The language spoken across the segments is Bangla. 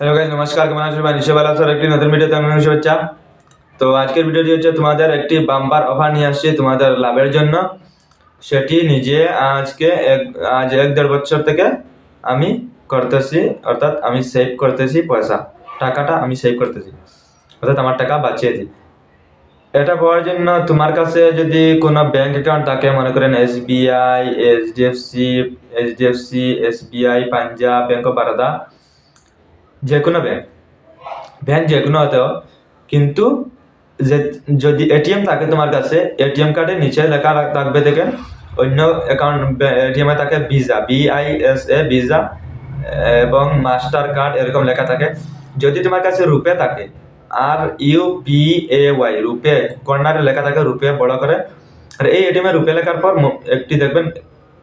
হ্যালো গাইজ নমস্কার, কেমন আছো ভাই নিশে আর একটি নতুন ভিডিওতে আমি শুভেচ্ছা তো আজকের ভিডিওটি হচ্ছে তোমাদের একটি বাম্পার অফার নিয়ে আসছি তোমাদের লাভের জন্য। সেটি নিজে আজকে এক, আজ এক দেড় বছর থেকে আমি করতেছি, অর্থাৎ আমি সেভ করতেছি পয়সা। টাকাটা আমি সেভ করতেছি। অর্থাৎ আমার টাকা বাঁচিয়েছি এটা পাওয়ার জন্য তোমার কাছে যদি কোনো ব্যাংক অ্যাকাউন্ট থাকে, মনে করেন SBI HDFC HDFC SBI Punjab bank of Baroda যে কোনো ব্যাংক ব্যাংক যে কোনো হতেও কিন্তু যে, যদি এটিএম থাকে তোমার কাছে এটিএম কার্ডের নিচে লেখা থাকবে দেখেন, অন্য অ্যাকাউন্ট এটিএম থাকে Visa V I S A Visa এবং মাস্টার কার্ড এরকম লেখা থাকে। যদি তোমার কাছে রুপে থাকে R U P A Y RuPay কর্নারে লেখা থাকে রুপে, বড় করে। আর এই এটিএম রুপে লেখার পর একটি দেখবেন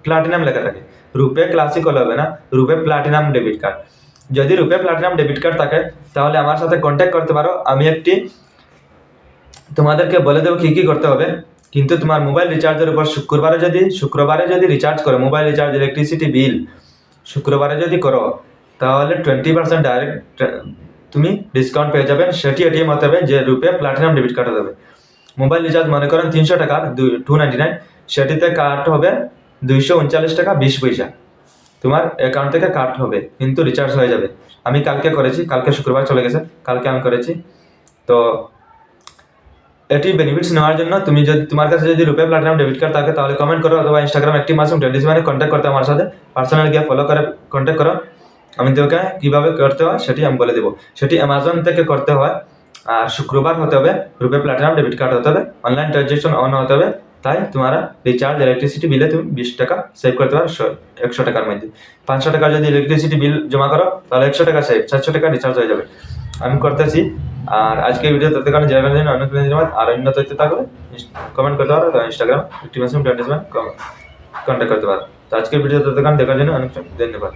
প্লাটিনাম লেখা থাকে। রুপে ক্লাসিক হলে হবে না, রুপে প্লাটিনাম ডেবিট কার্ড যদি রুপে প্লাটিনাম ডেবিট কার্ড থাকে, তাহলে আমার সাথে কন্ট্যাক্ট করতে পারো। আমি একটি তোমাদেরকে বলে দেবো কী কী করতে হবে। কিন্তু তোমার মোবাইল রিচার্জের উপর শুক্রবারে যদি শুক্রবারে যদি রিচার্জ করো মোবাইল রিচার্জ ইলেকট্রিসিটি বিল শুক্রবারে যদি করো, তাহলে টোয়েন্টি পার্সেন্ট ডাইরেক্ট তুমি ডিসকাউন্ট পেয়ে যাবেন সেটি এটিএম হতে হবে যে রুপে প্লাটিনাম ডেবিট কার্ড হবে। মোবাইল রিচার্জ মনে করেন তিনশো টাকা টু নাইনটি নাইন সেটিতে কাট হবে দুইশো উনচাল্লিশ টাকা, বিশ পয়সা। তোমার অ্যাকাউন্ট থেকে কাট হবে, কিন্তু রিচার্জ হয়ে যাবে। আমি কালকে করেছি, কালকে শুক্রবার চলে গেছে, কালকে আমি করেছি। তো এটি বেনিফিটস নেওয়ার জন্য তুমি যদি, তোমার কাছে যদি রুপে প্লাটিনাম ডেবিট কার্ড থাকে, তাহলে কমেন্ট করো অথবা ইনস্টাগ্রাম একটি মাসুম টোয়েন্টি সেভেনে কন্ট্যাক্ট করতে আমার সাথে। পার্সোনাল গিয়ে ফলো করে কন্ট্যাক্ট করো। আমি তোকে কীভাবে করতে হয় সেটি আমি বলে দেবো। সেটি অ্যামাজন থেকে করতে হয়। আর শুক্রবার হতে হবে, রুপে প্লাটিনাম ডেবিট কার্ড হতে হবে। অনলাইন ট্রানজেকশন অন হতে হবে। তাই তোমার রিচার্জ ইলেকট্রিসিটি বিলে তুমি বিশ টাকা সেভ করতে পারো একশো টাকার মধ্যে। পাঁচশো টাকার যদি ইলেকট্রিসিটি বিল জমা করো, তাহলে একশো টাকা সেভ চারশো টাকা রিচার্জ হয়ে যাবে। আমি করতেছি, আর আজকে ভিডিও তথ্য কারণে জানার জন্য অনেক ধন্যবাদ আর অন্য তথ্য থাকলে কমেন্ট করতে পারো ইনস্টাগ্রাম একটি কন্ট্যাক্ট করতে পারো। তো আজকের ভিডিও তথ্য কারণ দেখার জন্য অনেক ধন্যবাদ।